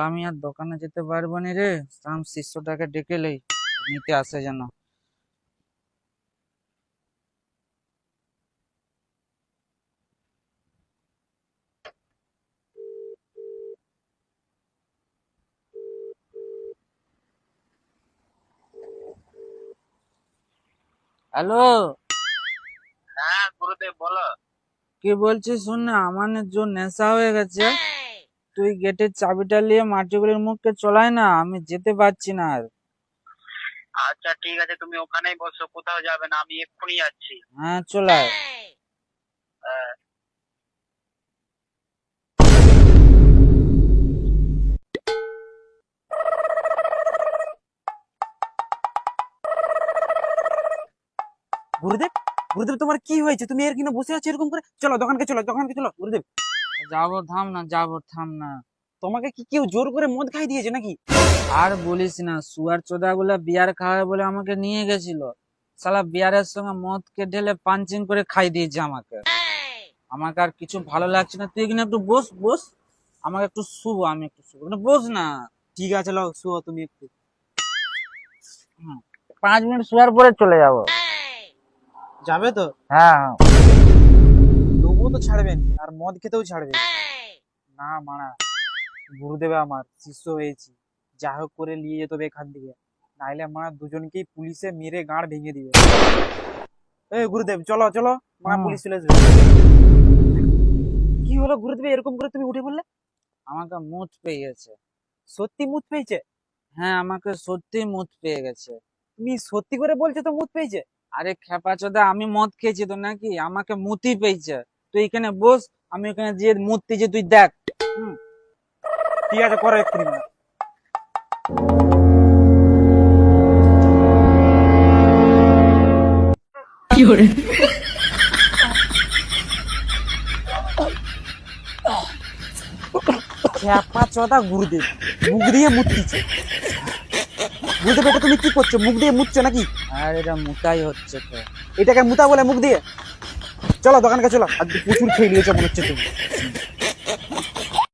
আমি আর দোকানে যেতে পারব নি রে। সাম শিষ্যটাকে ডেকে লই নিতে আসে যেন। হ্যালো? হ্যাঁ গুরুদেব বলো। কি বলছিস শুন? না আমার জোর নেশা হয়ে গেছে। তুই গেটের চাবিটা নিয়ে মাটিগুলির মুখকে চলাই না আমি যেতে পারছি না আর। আচ্ছা ঠিক আছে তুমি ওখানেই বসো কোথাও যাবে না আমি এক্ষুনি যাচ্ছি। হ্যাঁ চলাই হ্যাঁ। গুরুদেব গুরুদেব তোমার কি হয়েছে? তুমি এর কিনা বসে আছো এরকম করে? চলো দোকানকে চলো দোকানকে চলো গুরুদেব। যাব থাম না যাব থাম না। তোমাকে কি কেউ জোর করে মদ খাই দিয়েছে নাকি? আর বলিস না সুয়ার চোদা গুলা বিয়ার খাওয়াবে বলে আমাকে নিয়ে গেছিল। সালা বিয়ারের সঙ্গে মদকে ঢেলে পাঞ্চিং করে খাই দিয়েছে আমাকে। আমাকে আর কিছু ভালো লাগছে না। তুই এখানে একটু বস বস। আমাকে একটু শুভ আমি একটু শুভ এখানে বস না। ঠিক আছে লো শুও তুমি একটু। পাঁচ মিনিট শোয়ার পরে চলে যাব। যাবে তো? হ্যাঁ তবুও তো ছাড়বেন আর মদ খেতেও ছাড়বে না মানা গুরুদেবে আমার শিষ্য হয়েছি। যা হোক করে নিয়ে যেতে হবে এখান থেকে। নাইলে মারা দুজনকেই পুলিশে মেরে গাঁড় ভেঙে দিবে। এই গুরুদেব চলো চলো হুম। পুলিশ চলে আসবে। কি হলো গুরুদেব এরকম করে তুমি উঠে বললে আমাকে মুত পেয়ে গেছে। সত্যি মুত পেয়েছে? হ্যাঁ আমাকে সত্যি মুত পেয়ে গেছে। তুমি সত্যি করে বলছো তো মুত পেয়েছে? আরে খেপা চোদা আমি মদ খেয়েছি তো নাকি? আমাকে মুতি পেয়েছে। তুই এখানে বস আমি ওখানে যে মুততে যে তুই দেখ। ঠিক আছে করো এক্ষুনি মারা। খ্যাপা চোদা গুরুদেব মুখ দিয়ে গুরুদেব এটা তুমি কি করছ? মুখ দিয়ে মুতছো নাকি? আর এটা মুতাই হচ্ছে তো। এটাকে মুতা বলে মুখ দিয়ে? চলো দোকানকে চলো। আজকে প্রচুর খেয়ে নিয়েছে মনে হচ্ছে তুমি।